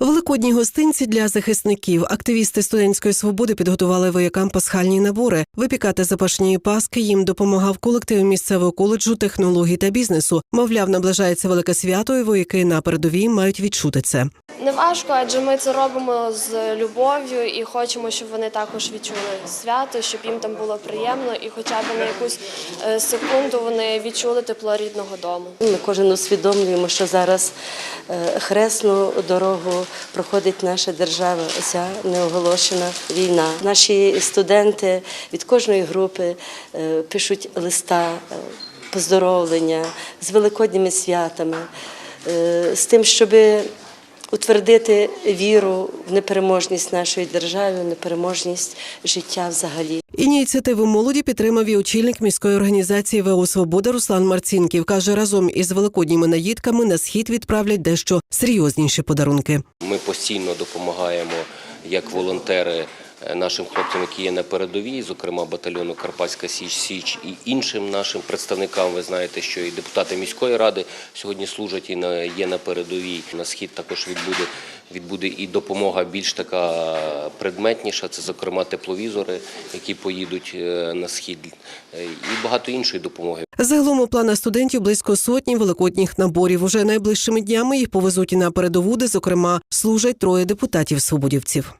Великодні гостинці для захисників. Активісти студентської свободи підготували воякам пасхальні набори. Випікати запашні паски їм допомагав колектив місцевого коледжу технологій та бізнесу. Мовляв, наближається велике свято, і вояки на передовій мають відчути це. Не важко, адже ми це робимо з любов'ю і хочемо, щоб вони також відчули свято, щоб їм там було приємно, і хоча б на якусь е, секунду вони відчули тепло рідного дому. Ми кожен усвідомлюємо, що зараз е, хресну дорогу проходить наша держава, ця неоголошена війна. Наші студенти від кожної групи е, пишуть листа, поздоровлення з великодніми святами, з тим, щоб утвердити віру в непереможність нашої держави, в непереможність життя взагалі. Ініціативу молоді підтримав і очільник міської організації ВО Свобода Руслан Марцінків. каже, разом із великодніми наїдками на схід відправлять дещо серйозніші подарунки. Ми постійно допомагаємо як волонтери нашим хлопцям, які є на передовій, зокрема батальйону Карпатська Січ Січ і іншим нашим представникам. Ви знаєте, що і депутати міської ради сьогодні служать і на є на передовій. На схід також відбуде відбуде і допомога більш така предметніша. Це зокрема тепловізори, які поїдуть е, на схід, е, і багато іншої допомоги. Загалом у планах студентів близько сотні великодніх наборів. Уже найближчими днями їх повезуть і на передову, де, зокрема, служать троє депутатів свободівців.